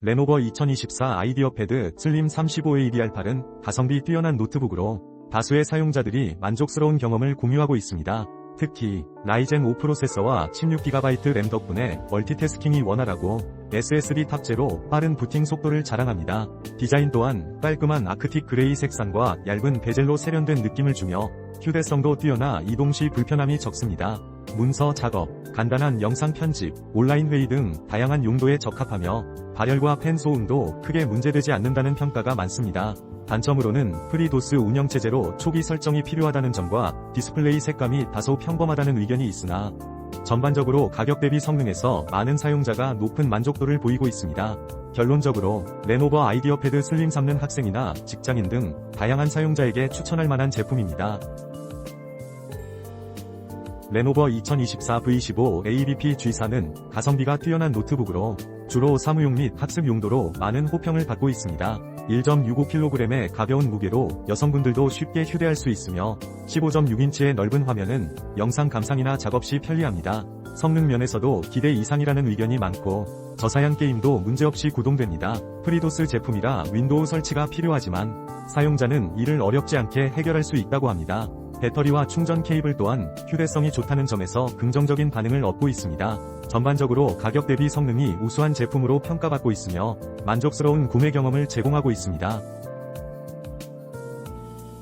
레노버 2024 아이디어 패드 슬림 35ADR8은 가성비 뛰어난 노트북으로 다수의 사용자들이 만족스러운 경험을 공유하고 있습니다. 특히 라이젠 5 프로세서와 16GB 램 덕분에 멀티태스킹이 원활하고 SSD 탑재로 빠른 부팅 속도를 자랑합니다. 디자인 또한 깔끔한 아크틱 그레이 색상과 얇은 베젤로 세련된 느낌을 주며 휴대성도 뛰어나 이동 시 불편함이 적습니다. 문서 작업, 간단한 영상 편집, 온라인 회의 등 다양한 용도에 적합하며 발열과 펜 소음도 크게 문제되지 않는다는 평가가 많습니다. 단점으로는 프리도스 운영체제로 초기 설정이 필요하다는 점과 디스플레이 색감이 다소 평범하다는 의견이 있으나 전반적으로 가격 대비 성능에서 많은 사용자가 높은 만족도를 보이고 있습니다. 결론적으로 레노버 아이디어 패드 슬림 3는 학생이나 직장인 등 다양한 사용자에게 추천할 만한 제품입니다. 레노버 2024 V15 ABP G4는 가성비가 뛰어난 노트북으로 주로 사무용 및 학습 용도로 많은 호평을 받고 있습니다. 1.65kg의 가벼운 무게로 여성분들도 쉽게 휴대할 수 있으며 15.6인치의 넓은 화면은 영상 감상이나 작업 시 편리합니다. 성능 면에서도 기대 이상이라는 의견이 많고 저사양 게임도 문제없이 구동됩니다. 프리도스 제품이라 윈도우 설치가 필요하지만 사용자는 이를 어렵지 않게 해결할 수 있다고 합니다. 배터리와 충전 케이블 또한 휴대성이 좋다는 점에서 긍정적인 반응을 얻고 있습니다. 전반적으로 가격 대비 성능이 우수한 제품으로 평가받고 있으며 만족스러운 구매 경험을 제공하고 있습니다.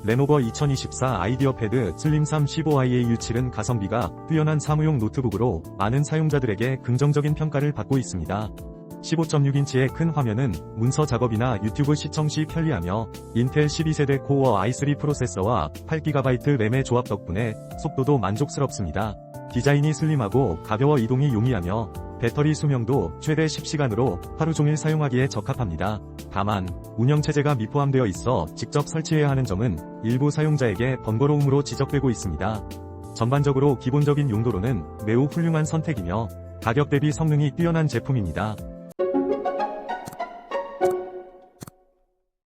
레노버 2024 아이디어 패드 슬림 3 15iA U7은 가성비가 뛰어난 사무용 노트북으로 많은 사용자들에게 긍정적인 평가를 받고 있습니다. 15.6인치의 큰 화면은 문서 작업이나 유튜브 시청 시 편리하며 인텔 12세대 코어 i3 프로세서와 8GB 램의 조합 덕분에 속도도 만족스럽습니다. 디자인이 슬림하고 가벼워 이동이 용이하며 배터리 수명도 최대 10시간으로 하루 종일 사용하기에 적합합니다. 다만 운영체제가 미포함되어 있어 직접 설치해야 하는 점은 일부 사용자에게 번거로움으로 지적되고 있습니다. 전반적으로 기본적인 용도로는 매우 훌륭한 선택이며 가격 대비 성능이 뛰어난 제품입니다.